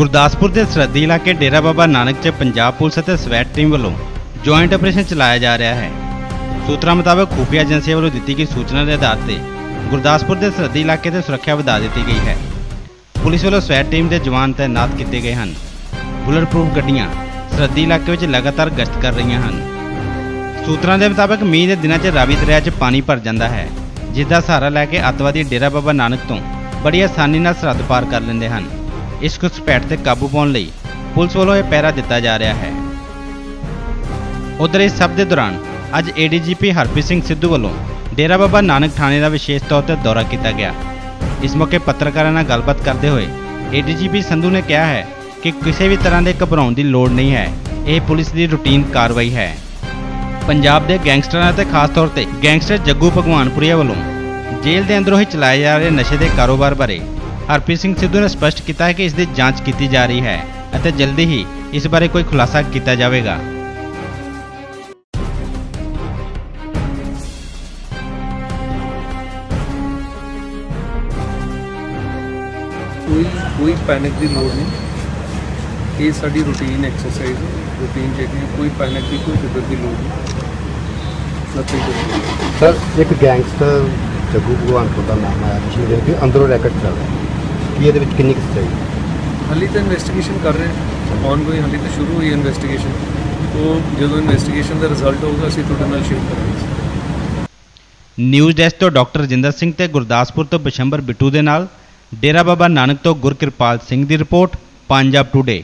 ਗੁਰਦਾਸਪੁਰ ਦੇ ਸਰਹੱਦੀ ਇਲਾਕੇ ਡੇਰਾ ਬਾਬਾ ਨਾਨਕ 'ਚ ਪੰਜਾਬ ਪੁਲਿਸ ਅਤੇ ਸਵੈਟ ਟੀਮ ਵੱਲੋਂ ਜੁਆਇੰਟ ਆਪਰੇਸ਼ਨ ਚਲਾਇਆ ਜਾ ਰਿਹਾ ਹੈ। ਸੂਤਰਾਂ ਮੁਤਾਬਕ ਖੂਫੀਆ ਏਜੰਸੀਆਂ ਵੱਲੋਂ ਦਿੱਤੀ ਗਈ ਸੂਚਨਾ ਦੇ ਆਧਾਰ ਤੇ ਗੁਰਦਾਸਪੁਰ ਦੇ ਸਰਹੱਦੀ ਇਲਾਕੇ ਤੇ ਸੁਰੱਖਿਆ ਵਧਾ ਦਿੱਤੀ ਗਈ ਹੈ। ਪੁਲਿਸ ਵੱਲੋਂ ਸਵੈਟ ਟੀਮ ਦੇ ਜਵਾਨ ਤਾਇਨਾਤ ਕੀਤੇ ਗਏ ਹਨ। ਬੁਲਟ ਪ੍ਰੂਫ ਗੱਡੀਆਂ ਸਰਹੱਦੀ ਇਲਾਕੇ ਵਿੱਚ ਲਗਾਤਾਰ ਗਸ਼ਤ ਕਰ ਰਹੀਆਂ ਹਨ। ਸੂਤਰਾਂ ਦੇ ਮੁਤਾਬਕ ਮੀਂਹ ਦੇ ਦਿਨਾਂ 'ਚ ਰਾਵੀ ਦਰਿਆ 'ਚ ਪਾਣੀ ਭਰ ਜਾਂਦਾ ਹੈ, ਜਿਸ ਦਾ ਸਹਾਰਾ ਲੈ ਕੇ ਅੱਤਵਾਦੀ ਡੇਰਾ ਬਾਬਾ ਨਾਨਕ ਤੋਂ ਬੜੀ ਆਸਾਨੀ ਨਾਲ ਸਰਹੱਦ ਪਾਰ ਕਰ ਲੈਂਦੇ ਹਨ। ਇਸ ਘੁਸਪੈਠ ਤੇ ਕਾਬੂ ਪਾਉਣ ਲਈ ਪੁਲਿਸ ਵੱਲੋਂ ਇਹ ਪਹਿਰਾ ਦਿੱਤਾ ਜਾ ਰਿਹਾ ਹੈ। ਉਧਰ ਇਸ ਸਭ ਦੇ ਦੌਰਾਨ ਅੱਜ ਏਡੀਜੀਪੀ ਹਰਪ੍ਰੀਤ ਸਿੰਘ ਸਿੱਧੂ ਵੱਲੋਂ ਡੇਰਾ ਬਾਬਾ ਨਾਨਕ ਥਾਣੇ ਦਾ ਵਿਸ਼ੇਸ਼ ਤੌਰ ਤੇ ਦੌਰਾ ਕੀਤਾ ਗਿਆ। ਇਸ ਮੌਕੇ ਪੱਤਰਕਾਰਾਂ ਨਾਲ ਗੱਲਬਾਤ ਕਰਦੇ ਹੋਏ ਏਡੀਜੀਪੀ ਸੰਧੂ ਨੇ ਕਿਹਾ ਹੈ ਕਿ ਕਿਸੇ ਵੀ ਤਰ੍ਹਾਂ ਦੇ ਘਬਰਾਉਣ ਦੀ ਲੋੜ ਨਹੀਂ ਹੈ। ਇਹ ਪੁਲਿਸ ਦੀ ਰੁਟੀਨ ਕਾਰਵਾਈ ਹੈ। ਪੰਜਾਬ ਦੇ ਗੈਂਗਸਟਰਾਂ ਅਤੇ ਖਾਸ ਤੌਰ ਤੇ ਗੈਂਗਸਟਰ ਜੱਗੂ ਭਗਵਾਨਪੁਰੀਆ ਵੱਲੋਂ ਜੇਲ੍ਹ ਦੇ ਅੰਦਰੋਂ ਹੀ ਚਲਾਏ ਜਾ ਰਹੇ ਨਸ਼ੇ ਦੇ ਕਾਰੋਬਾਰ ਬਾਰੇ ਹਰਪ੍ਰੀਤ ਸਿੰਘ ਸਿੱਧੂ ਨੇ ਸਪਸ਼ਟ ਕੀਤਾ ਹੈ ਕਿ ਇਸ ਦੀ ਜਾਂਚ ਕੀਤੀ ਜਾ ਰਹੀ ਹੈ ਅਤੇ ਜਲਦੀ ਹੀ ਇਸ ਬਾਰੇ ਕੋਈ ਖੁਲਾਸਾ ਕੀਤਾ ਜਾਵੇਗਾ ਕੋਈ ਕੋਈ ਪੈਨਿਕ ਦੀ ਲੋੜ ਨਹੀਂ ਇਹ ਸਾਡੀ ਰੂਟੀਨ ਐਕਸਰਸਾਈਜ਼ ਹੈ ਰੂਟੀਨ ਜਿਹੜੀ ਕੋਈ ਪੈਨਿਕ ਦੀ ਕੋਈ ਫਿਕਰ ਦੀ ਲੋੜ ਨਹੀਂ ਨਥਿੰਗ ਸਰ ਇੱਕ ਗੈਂਗਸਟਰ ਜੱਗੂ ਭਗਵਾਨਪੁਰ ਦਾ ਨਾਮ ਆਇਆ ਪਿਛਲੇ ਦਿਨ ਕਿ ਅੰਦਰੋਂ ਰੈਕਟ ਚੱਲ ਰਿਹਾ ਕੀ ਇਹਦੇ ਵਿੱਚ ਕਿੰਨੀ ਕੁ ਸੱਚਾਈ ਹੈ? ਹਾਲੀ ਤਾਂ ਇਨਵੈਸਟੀਗੇਸ਼ਨ ਕਰ ਰਹੇ ਹਾਂ। ਔਨ ਗੋਇੰਗ ਹਾਲੀ ਤਾਂ ਸ਼ੁਰੂ ਹੋਈ ਇਨਵੈਸਟੀਗੇਸ਼ਨ ਉਹ ਜਦੋਂ ਇਨਵੈਸਟੀਗੇਸ਼ਨ ਦਾ ਰਿਜ਼ਲਟ ਹੋਊਗਾ ਅਸੀਂ ਤੁਹਾਡੇ ਨਾਲ ਸ਼ੇਅਰ ਕਰਾਂਗੇ। ਨਿਊਜ਼ ਡੈਸਕ ਤੋਂ ਡਾਕਟਰ ਰਜਿੰਦਰ ਸਿੰਘ ਤੇ ਗੁਰਦਾਸਪੁਰ ਤੋਂ ਬਿਸ਼ੰਬਰ ਬਿੱਟੂ ਦੇ ਨਾਲ ਡੇਰਾ ਬਾਬਾ ਨਾਨਕ ਤੋਂ ਗੁਰਕਿਰਪਾਲ ਸਿੰਘ ਦੀ ਰਿਪੋਰਟ ਪੰਜਾਬ ਟੁਡੇ